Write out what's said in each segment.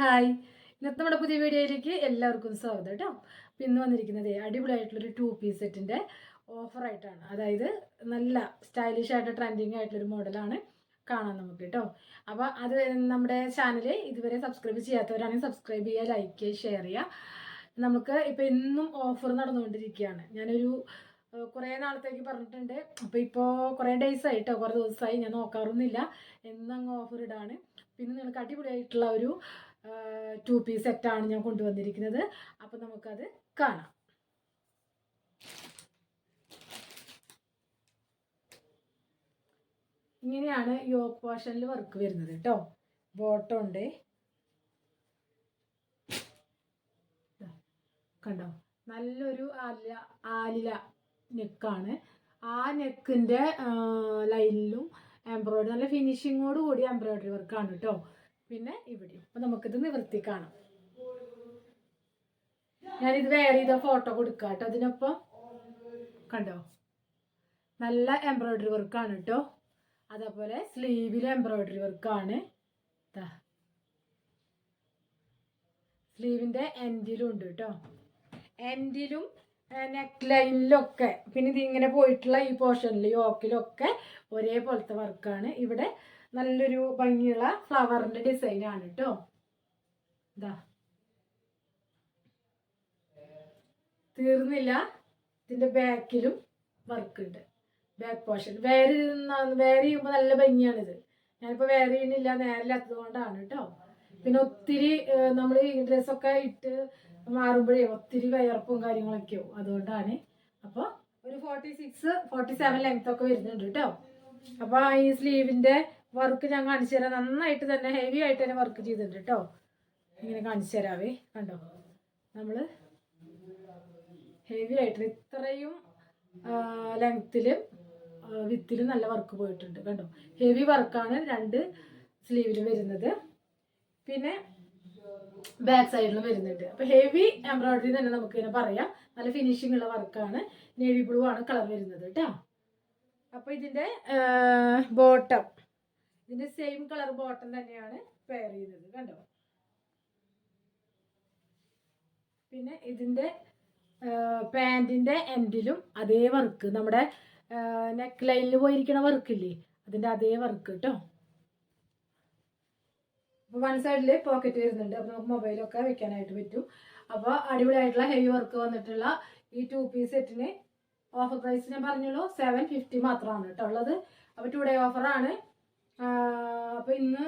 Hi. ഇന്നത്തെ നമ്മുടെ പുതിയ വീഡിയോയിലേക്ക് എല്ലാവർക്കും സ്വാഗതം കേട്ടോ. അപ്പം ഇന്ന് വന്നിരിക്കുന്നത് അടിപൊളിയായിട്ടുള്ളൊരു ടു പീസ് സെറ്റിന്റെ ഓഫറായിട്ടാണ് അതായത് നല്ല സ്റ്റൈലിഷ് ആയിട്ട് ട്രെൻഡിങ് ആയിട്ടുള്ളൊരു മോഡലാണ് കാണാൻ നമുക്ക് കേട്ടോ. അപ്പോൾ അത് നമ്മുടെ ചാനൽ ഇതുവരെ സബ്സ്ക്രൈബ് ചെയ്യാത്തവരാണെങ്കിൽ സബ്സ്ക്രൈബ് ചെയ്യുക ലൈക്ക് ചെയ്യുക ഷെയർ ചെയ്യുക. നമുക്ക് ഇപ്പോൾ ഇന്നും ഓഫർ നടന്നുകൊണ്ടിരിക്കുകയാണ്. ഞാനൊരു കുറേ നാളത്തേക്ക് പറഞ്ഞിട്ടുണ്ട്. അപ്പോൾ ഇപ്പോൾ കുറേ ഡേയ്സ് ആയിട്ടോ കുറേ ദിവസമായി ഞാൻ നോക്കാറൊന്നുമില്ല. എന്നങ്ങ് ഓഫർ ഇടാണ്. പിന്നെ നിങ്ങൾക്ക് അടിപൊളിയായിട്ടുള്ള ഒരു ടു പീസ് സെറ്റാണ് ഞാൻ കൊണ്ടുവന്നിരിക്കുന്നത്. അപ്പം നമുക്കത് കാണാം. ഇങ്ങനെയാണ് യോക്ക് പോർഷനിൽ വർക്ക് വരുന്നത് കേട്ടോ ബോട്ടം ഉണ്ട്. കണ്ടോ? നല്ലൊരു ആലില ആലില നെക്കാണ് ആ നെക്കിന്റെ ലൈനിലും എംബ്രോയിഡറി നല്ല ഫിനിഷിങ്ങോട് കൂടി എംബ്രോയിഡറി വർക്കാണ് കേട്ടോ പിന്നെ ഇവിടെയും. അപ്പം നമുക്കിത് നിവർത്തി കാണാം. ഞാനിത് വേറെ ചെയ്ത ഫോട്ടോ കൊടുക്കാം കേട്ടോ അതിനൊപ്പം കണ്ടോ? നല്ല എംബ്രോയിഡറി വർക്കാണ് കേട്ടോ അതേപോലെ സ്ലീവിൽ എംബ്രോയിഡറി വർക്കാണ് സ്ലീവിന്റെ എൻഡിലും ഉണ്ട് കേട്ടോ എൻഡിലും നെക്ക് ലൈനിലൊക്കെ പിന്നെ ഇതിങ്ങനെ പോയിട്ടുള്ള ഈ പോർഷനിൽ യോക്കിലൊക്കെ ഒരേപോലത്തെ വർക്കാണ് ഇവിടെ നല്ലൊരു ഭംഗിയുള്ള ഫ്ലവറിന്റെ ആണ് കേട്ടോ തീർന്നില്ല. ഇതിന്റെ ബാക്കിലും വർക്ക് ഉണ്ട്. ബാക്ക് പോർഷൻ വേറെ വേറെ ചെയ്യുമ്പോൾ നല്ല ഭംഗിയാണിത്. ഞാനിപ്പോൾ വേറെ ചെയ്യുന്നില്ല നേരില്ലാത്തത് കൊണ്ടാണ് കേട്ടോ പിന്നെ ഒത്തിരി നമ്മൾ ഈ ഡ്രസ്സൊക്കെ ഇട്ട് മാറുമ്പോഴേ ഒത്തിരി വയർപ്പും കാര്യങ്ങളൊക്കെ ആവും അതുകൊണ്ടാണ്. അപ്പോൾ ഒരു forty six forty seven length ഒക്കെ വരുന്നുണ്ട് കേട്ടോ അപ്പോൾ ഈ സ്ലീവിന്റെ വർക്ക് ഞാൻ കാണിച്ചു തരാം. നന്നായിട്ട് തന്നെ ഹെവി ആയിട്ട് തന്നെ വർക്ക് ചെയ്തിട്ടുണ്ട് കേട്ടോ ഇങ്ങനെ കാണിച്ചു തരാവേ. കണ്ടോ? നമ്മൾ ഹെവി ആയിട്ട് ഇത്രയും ലെങ്ത്തിലും വിത്തിലും നല്ല വർക്ക് പോയിട്ടുണ്ട്. കണ്ടോ? ഹെവി വർക്കാണ് രണ്ട് സ്ലീവിൽ വരുന്നത്. പിന്നെ ബാക്ക് സൈഡിലും വരുന്നുണ്ട്. അപ്പോൾ ഹെവി എംബ്രോയിഡറി തന്നെ നമുക്ക് ഇങ്ങനെ പറയാം. നല്ല ഫിനിഷിംഗ് ഉള്ള വർക്കാണ് നേവി ബ്ലൂ ആണ് കളർ വരുന്നത് കേട്ടോ അപ്പോൾ ഇതിന്റെ ബോട്ടം ഇതിന്റെ സെയിം കളർ ബോട്ടം തന്നെയാണ് പെയർ ചെയ്യുന്നത് കണ്ടോ? പിന്നെ ഇതിന്റെ പാന്റിന്റെ എൻഡിലും അതേ വർക്ക് നമ്മുടെ നെക്ക് ലൈനിൽ പോയിരിക്കുന്ന വർക്കില്ലേ അതിന്റെ അതേ വർക്ക് കേട്ടോ അപ്പോൾ വൺ സൈഡിൽ പോക്കറ്റ് വരുന്നുണ്ട് അപ്പോൾ നമുക്ക് മൊബൈലൊക്കെ വെക്കാനായിട്ട് പറ്റും. അപ്പോൾ അടിപൊളിയായിട്ടുള്ള ഹെവി വർക്ക് വന്നിട്ടുള്ള ഈ ടു പീസ് സെറ്റിന് ഓഫർ പ്രൈസ് ഞാൻ പറഞ്ഞുള്ളൂ സെവൻ ഫിഫ്റ്റി മാത്രമാണ് കേട്ടോ ഉള്ളത്. അപ്പോൾ ടു ഡേ ഓഫറാണ് അപ്പോൾ ഇന്ന്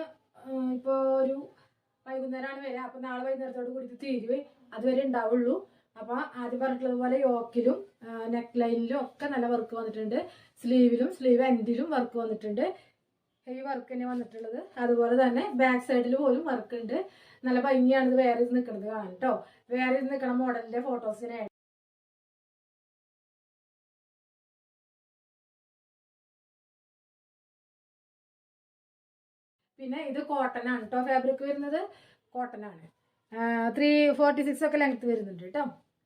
ഇപ്പോൾ ഒരു വൈകുന്നേരമാണ് വരിക അപ്പോൾ നാളെ വൈകുന്നേരത്തോട് കൂടി തീരുവേ. അതുവരെ ഉണ്ടാവുള്ളൂ. അപ്പോൾ ആദ്യം പറഞ്ഞിട്ടുള്ളതുപോലെ യോക്കിലും നെക്ക് ലൈനിലും ഒക്കെ നല്ല വർക്ക് വന്നിട്ടുണ്ട്. സ്ലീവിലും സ്ലീവ് എൻഡിലും വർക്ക് വന്നിട്ടുണ്ട്. ഹെവി വർക്ക് തന്നെ വന്നിട്ടുള്ളത്. അതുപോലെ തന്നെ ബാക്ക് സൈഡിൽ പോലും വർക്ക് ഉണ്ട്. നല്ല ഭംഗിയാണ് ഇത് വേറെ ഇത് നിൽക്കുന്നത് കാണാൻ കേട്ടോ വേറെ ഇത് നിൽക്കണ മോഡലിന്റെ ഫോട്ടോസിനെ പിന്നെ ഇത് കോട്ടൺ ആണ് കേട്ടോ ഫാബ്രിക് വരുന്നത് കോട്ടൺ ആണ്. ത്രീ ഫോർട്ടി സിക്സ് ഒക്കെ ലെങ്ത് വരുന്നുണ്ട് കേട്ടോ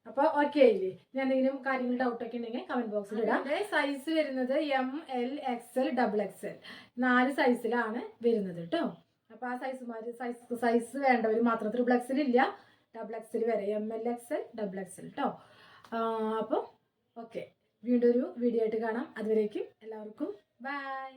അപ്പോൾ ഓക്കെ ആയില്ലേ? ഞാൻ എന്തെങ്കിലും കാര്യങ്ങൾ ഡൗട്ട് ഒക്കെ ഉണ്ടെങ്കിൽ കമന്റ് ബോക്സിൽ ഇടാം. സൈസ് വരുന്നത് M L X L double X L നാല് സൈസിലാണ് വരുന്നത് കേട്ടോ അപ്പോൾ ആ സൈസുമാർ സൈസ് സൈസ് വേണ്ടവര് മാത്രം ത്രിബിൾ എക്സിൽ ഇല്ല. ഡബിൾ എക്സിൽ വരെ M L X L double X L കേട്ടോ അപ്പോൾ ഓക്കെ വീണ്ടും ഒരു വീഡിയോ ആയിട്ട് കാണാം. അതുവരേക്കും എല്ലാവർക്കും ബൈ